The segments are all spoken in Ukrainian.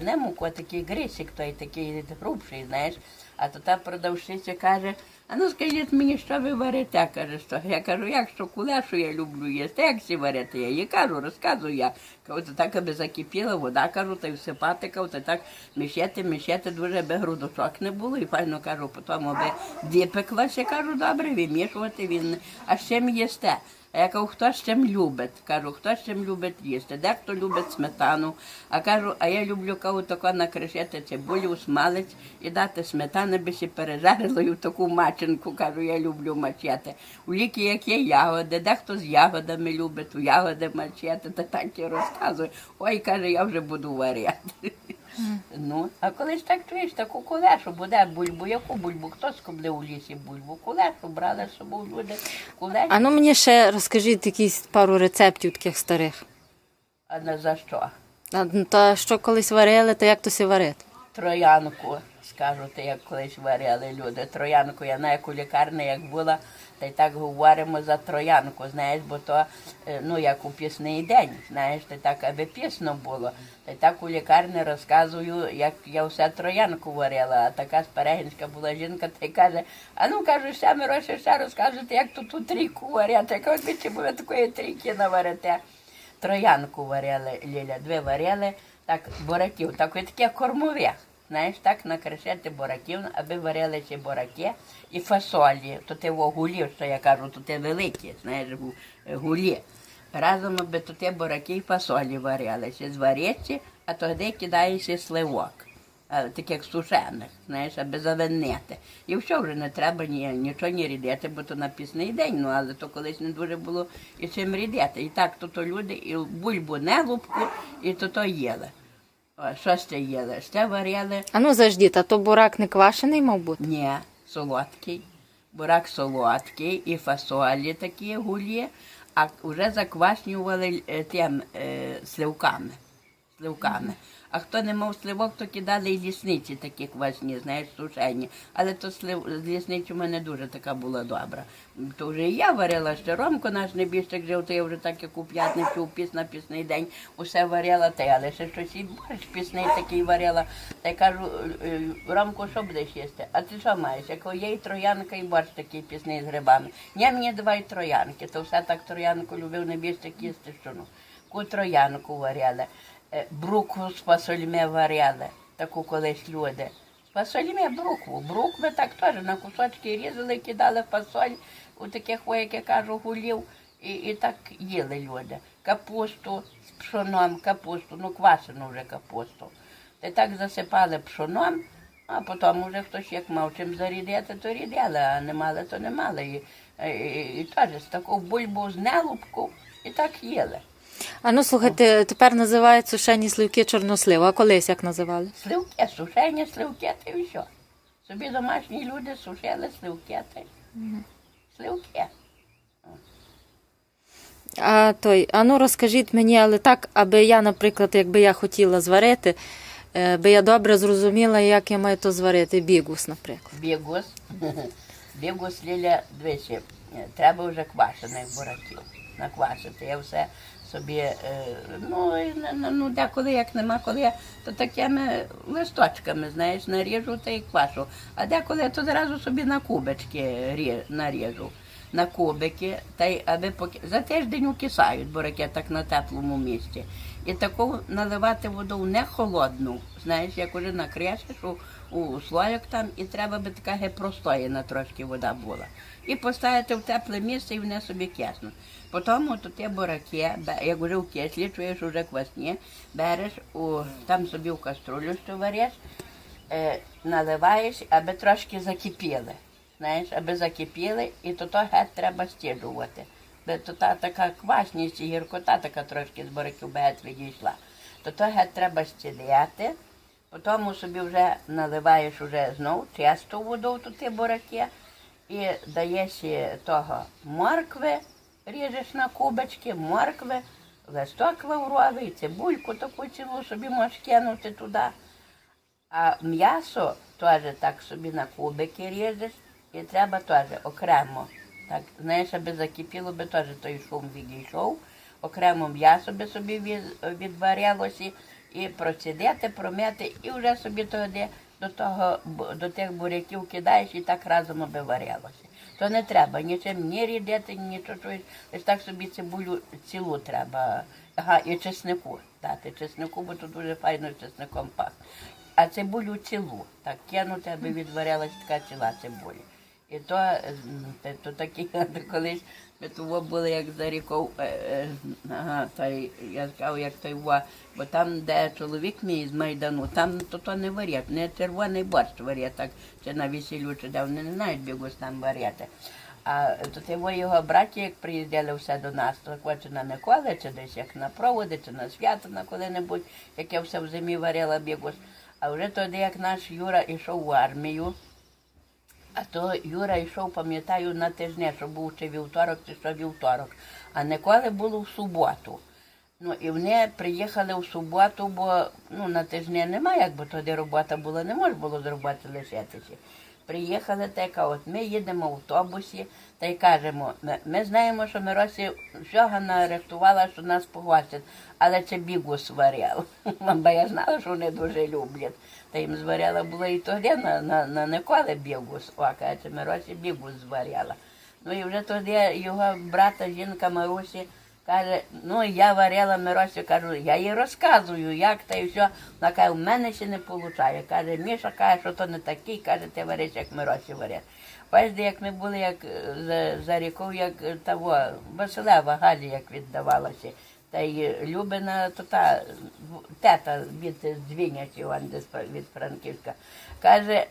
Не муку, а такий грисик, той такий грубший, знаєш. А то та продавщиця каже, а ну скажіть мені, що ви варите? каже, що. Я кажу, як що кулешу я люблю їсти, як всі варите? Я їй кажу, розказую я. Кажу, то так, аби закипіла вода, кажу, та й всипати, кажу, та так мішати, мішати, дуже аби грудочок не було. І файно кажу, потім аби випеклася, кажу, добре, вимішувати він. А з чим їсте? А я кажу, хто з чим любить? Кажу, хто з чим любить їсти? Дехто любить сметану. А кажу, а я люблю кажу, тако накришити цибулю, смалець і дати сметани, би ще пережарило і в таку маченку. Кажу, я люблю мачети. У ліки, як є ягоди, дехто з ягодами любить, у ягоди мачети, та так і розказує. Ой, каже, я вже буду варіати. Ну, а коли ж так чуєш, таку кулешу буде бульбу, яку бульбу? Хто скоблив у лісі бульбу? Кулешу брали з собою люди. Кулешу. А ну мені ще розкажіть якісь пару рецептів таких старих. А не за що? А, ну, Та що колись варили, то як то сі варити? Троянку, скажуть, як колись варили люди. Троянку, я на яку лікарні як була, та й так говоримо за троянку, знаєш, бо то е, ну як у пісний день, знаєш, та так, аби пісно було. Та й так у лікарні розказую, як я все троянку варила, а така сперегінська була жінка, та й каже, а ну кажу, ще Мироша, ще розказуєте, як тут ту трійку варять. Я кажу, «Ви чи ви такої трійки наварите. Троянку варили, Ліля, дві варили, так, бураків, так, і таке кормове. Знаєш, так накришити бураків, аби варили ці бураки і фасолі. То ти во гулі, що я кажу, то ти великі, знаєш, гулі. Разом аби то ти бураки і фасолі варили. Ще зварячі, а тоді кидаєш сливок. Таких сушених, знаєш, аби завинити. І все вже не треба ні, нічого не рідити, бо то на пісний день, ну але то колись не дуже було і чим рідити. І так то, то люди і бульбу не лупку, і то то їли. Що ще їли? Ще варили А ну заждіть, а то бурак не квашений, мав бути? ні, солодкий. Бурак солодкий і фасолі такі гулі, а вже заквашнювали е, тим е, сливками. сливками. А хто не мав сливок, то кидали і лісниці такі квасні, знаєш, сушені. Але то слив з лісниці в мене дуже така була добра. То вже і я варила ще Ромко наш небіжчик жив, то я вже так як у п'ятницю, у піс на пісний день усе варила, та я лише щось і борщ пісний такий варила. Та я кажу, «Е, Ромко, що будеш їсти? А ти що маєш? Я кажу, є і троянка, і борщ такий пісний з грибами. Ні, мені давай троянки. То все так троянку любив небіжчик їсти, що ну. Таку троянку варяли. Е, Брукву з фасольми варяли, таку колись люди. З фасольми брукву. Брукви так теж на кусочки різали, кидали фасоль у таких, як я кажу, гулів, і, і так їли люди. Капусту з пшоном, капусту, ну квашену вже капусту. Та так засипали пшоном, а потім вже хтось як мав чим зарідити, то рідили, а не мали, то не мали. І, і, і, і теж з таку бульбу з нелубку і так їли. А ну слухайте, тепер називають сушені сливки чорнослив, а колись як називали? Сливки, сушені сливки, та і все. Собі домашні люди сушили сливки. Та... Сливки. А той, а ну розкажіть мені, але так, аби я, наприклад, якби я хотіла зварити, е, би я добре зрозуміла, як я маю то зварити, бігус, наприклад. Бігус. Бігус Ліля, двічі. Треба вже квашених бураків. Наквашити. Я все собі, е, ну, ну, деколи як нема, коли то такими листочками, знаєш, наріжу та й квашу. А деколи то зразу собі на кубочки наріжу. На кубики, та й аби поки за тиждень укисають бураки так на теплому місці. І таку наливати воду не холодну, знаєш, як уже накрешиш у, у слоєк там, і треба би така ге простояна трошки вода була. І поставити в тепле місце, і вони собі киснуть. Потім от ті бураки, як вже в кислі, чуєш уже квасні, береш у, там собі в каструлю, що вариш, е, наливаєш, аби трошки закипіли. Знаєш, аби закипіли, і то то геть треба стіджувати. Бо то та така квашність і гіркота така трошки з бураків би геть відійшла. То то геть треба стідляти, потім собі вже наливаєш уже знову чисту воду в ті бураки і даєш того моркви, ріжеш на кубочки, моркви, листок лавровий, цибульку таку цілу собі можеш кинути туди. А м'ясо теж так собі на кубики ріжеш, і треба теж окремо. Так, знаєш, аби закипіло, би теж той шум відійшов. Окремо м'ясо би собі від, відварялося, і процідити, промити, і вже собі тоді до того до тих буряків кидаєш і так разом аби. То не треба нічим ні рідити, нічого чогось. Лиш так собі цибулю цілу треба. Ага, і чеснику дати. Чеснику, бо тут дуже файно чесником пахне. А цибулю цілу. Так кинути, аби відварилась така ціла цибуля. І то, то такі колись того були, як за ріков, е, е, ага, той, я сказав, як той во, бо там, де чоловік мій з Майдану, там то, то не варять, не червоний борщ варять, так, чи на весіллю, чи де вони не знають бігус там варяти. А то його його браті, як приїздили все до нас, то хоче на Миколи, чи десь як на проводи, чи на свято на коли-небудь, як я все в зимі варила бігус. А вже тоді, як наш Юра йшов в армію, а то Юра йшов, пам'ятаю, на тижне, що був чи вівторок, чи що вівторок. А ніколи було в суботу. Ну і вони приїхали в суботу, бо ну, на тижні немає, якби тоді робота була, не можна було з роботи лишитися. Приїхали та от ми їдемо в автобусі та й кажемо, ми, ми знаємо, що Миросі всього нарихтувала, що нас погостять, але це бігус варяв. Бо я знала, що вони дуже люблять. Та їм зваряла було і тоді на, на, на Николи бігус, о, каже, Миросі бігус зваряла. Ну і вже тоді його брата, жінка Марусі, каже, ну я варила Миросі, кажу, я їй розказую, як та і все. Вона каже, у мене ще не виходить. Каже, Міша каже, що то не такий, каже, ти вариш, як Миросі варять. Бачите, як ми були як за, за рікою, як того, Василева Галі, як віддавалася. Та й Любина, то та тета від Двінячі, вон від Франківська, каже,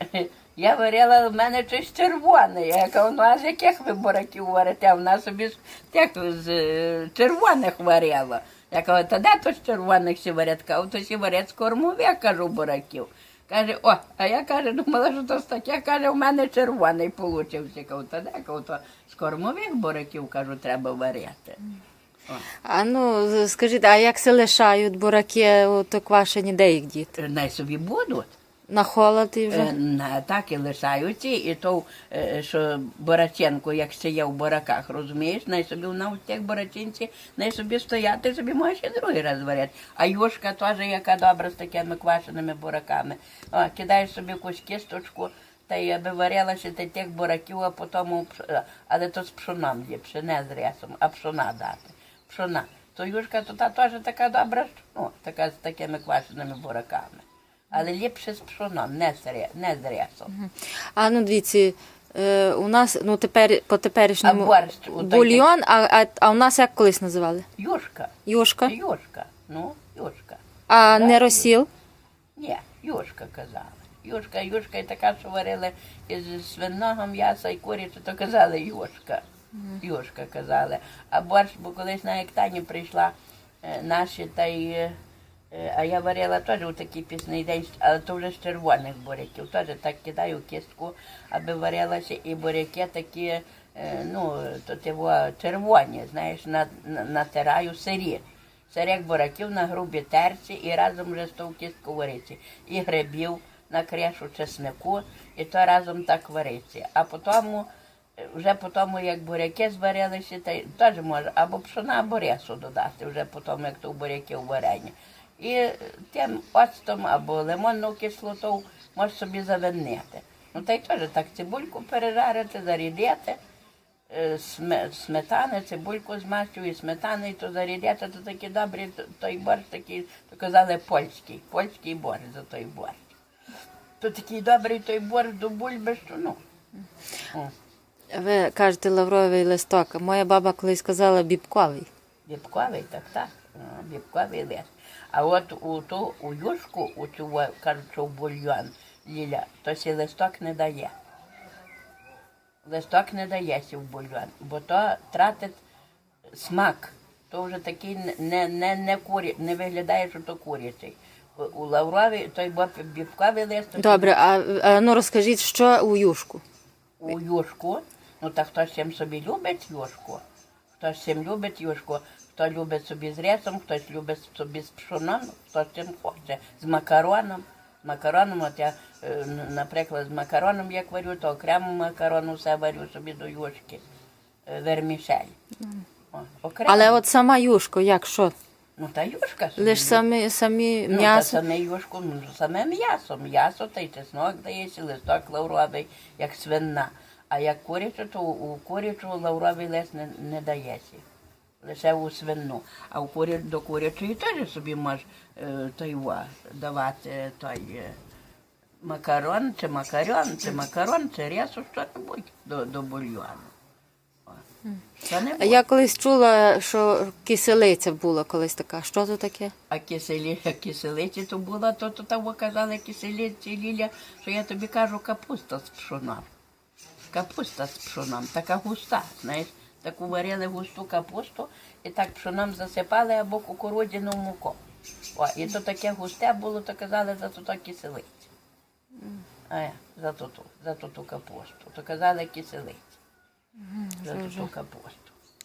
я варила, в мене щось червоне. Я кажу, ну а з яких ви бураків варите? А вона собі з тих з е, червоних варила. Я кажу, та де то з червоних сі варять? Кажу, то сі варять з кормових, кажу, бураків. Каже, о, а я каже, думала, що то з таких, каже, в мене червоний получився. Кажу, та де, кажу, то з кормових бураків, кажу, треба варити. А ну скажіть, а як се лишають бураки от квашені, де їх діти? Най собі будуть. На холод і Е, вже? на- Так і лишаються, і то, е, що Бораченко, як ще є в бораках, розумієш, най собі в тих борачинці, най собі стояти, собі можеш і другий раз варять. А юшка теж, яка добра з такими квашеними бураками. О, кидаєш собі якусь кісточку, та й аби варилася та тих бураків, а потім, е, але то з пшоном є, пшене з рясом, а пшона дати. Пшона. То юшка то та теж така добра, ну, така з такими квашеними бураками. Але ліпше з пшоном, не з, ре- не з рясом. А ну дивіться, е, у нас ну тепер по А теперішньому борщ у той- бульйон, а, а, а у нас як колись називали? Юшка. Юшка. Юшка. Ну, юшка. А не розсіл? Ні, юшка казали. Юшка, юшка і така, що варили із свиного м'яса і курячі, то казали юшка. Юшка казали. А борщ, бо колись на Ектані прийшла е, наші та й. е, А я варила теж у такий пісний день, але то вже з червоних буряків. Теж так кидаю кістку, аби варилася, і буряки такі, е, ну, то тиво червоні, знаєш, на- на- натираю сирі. Серед бураків на грубі терці і разом вже з тою кісткою вариться. І грибів на крешу чеснику, і то разом так вариться. А потім, е, вже потім, як буряки зварилися, теж може або пшона, або ресу додати, вже потім, як то в буряків варення. І тим оцтом або лимонну кислоту можеш собі завинити. Ну та й теж так цибульку пережарити, зарідити е, сме- сметани, цибульку змащую і сметани, і то зарідяти, то такі добрі, той борщ такий, то казали польський, польський борщ за той борщ. То такий добрий той борщ до бульби, що ну. О, Ви кажете лавровий листок. а Моя баба колись казала бібковий. Бібковий, так, так, а, бібковий лист. А от у ту у юшку, у цю кажуть, в бульйон, Ліля, то сі листок не дає. Листок не дається в бульйон, бо то тратить смак. То вже такий не, не, не, курі, не виглядає, що то курячий. У- У лаврові той бо бібковий лист, Добре, а, а ну розкажіть, що у юшку? у юшку. Ну та хтось чим собі любить юшку, хтось чим любить юшку, хто любить собі з рисом, хтось любить собі з пшоном, хтось чим хоче, з макароном. З макароном, от я, е, наприклад, з макароном як варю, то окремо макарону все варю собі до юшки. е, Вермішель. О, окремо. Але от сама юшка, як що? Ну, та юшка собі. Лиш самі, самі Ну, та м'ясо. саме юшку, ну, саме м'ясо. М'ясо та й чеснок дається, листок лавровий, як свинна. А як курячу, то у курячу лавровий лист не, не дається. Лише у свинну. А у куря, до курячої теж собі можеш е, той, давати той е, макарон, чи макарон, чи макарон, чи рясу, що-небудь до, до бульйону. О. Це А я колись чула, що киселиця була колись така. Що то таке? А киселі, киселиці то була, то, то того казали киселиці Ліля, що я тобі кажу капуста з пшоном. Капуста з пшоном, така густа, знаєш, таку варили густу капусту і так пшоном засипали або кукурудзяну муку. О, і то таке густе було, то казали за то киселиці. А за ту, ту, за ту, ту капусту. То казали киселиці. За ту капусту.